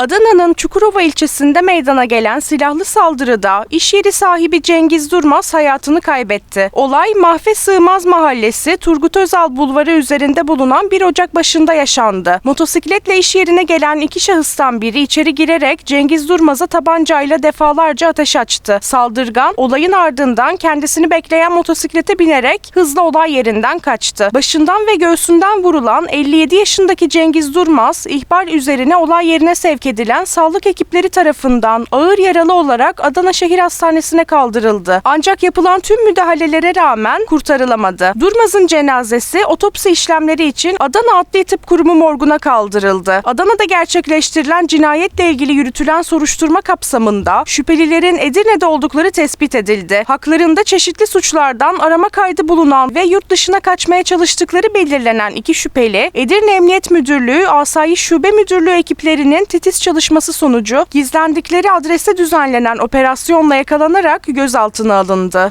Adana'nın Çukurova ilçesinde meydana gelen silahlı saldırıda iş yeri sahibi Cengiz Durmaz hayatını kaybetti. Olay Mahfe Sığmaz Mahallesi Turgut Özal Bulvarı üzerinde bulunan bir ocak başında yaşandı. Motosikletle iş yerine gelen iki şahıstan biri içeri girerek Cengiz Durmaz'a tabancayla defalarca ateş açtı. Saldırgan olayın ardından kendisini bekleyen motosiklete binerek hızla olay yerinden kaçtı. Başından ve göğsünden vurulan 57 yaşındaki Cengiz Durmaz ihbar üzerine olay yerine sevk edilen sağlık ekipleri tarafından ağır yaralı olarak Adana Şehir Hastanesi'ne kaldırıldı. Ancak yapılan tüm müdahalelere rağmen kurtarılamadı. Durmaz'ın cenazesi otopsi işlemleri için Adana Adli Tıp Kurumu morguna kaldırıldı. Adana'da gerçekleştirilen cinayetle ilgili yürütülen soruşturma kapsamında şüphelilerin Edirne'de oldukları tespit edildi. Haklarında çeşitli suçlardan arama kaydı bulunan ve yurt dışına kaçmaya çalıştıkları belirlenen iki şüpheli Edirne Emniyet Müdürlüğü Asayiş Şube Müdürlüğü ekiplerinin titiz çalışması sonucu gizlendikleri adreste düzenlenen operasyonla yakalanarak gözaltına alındı.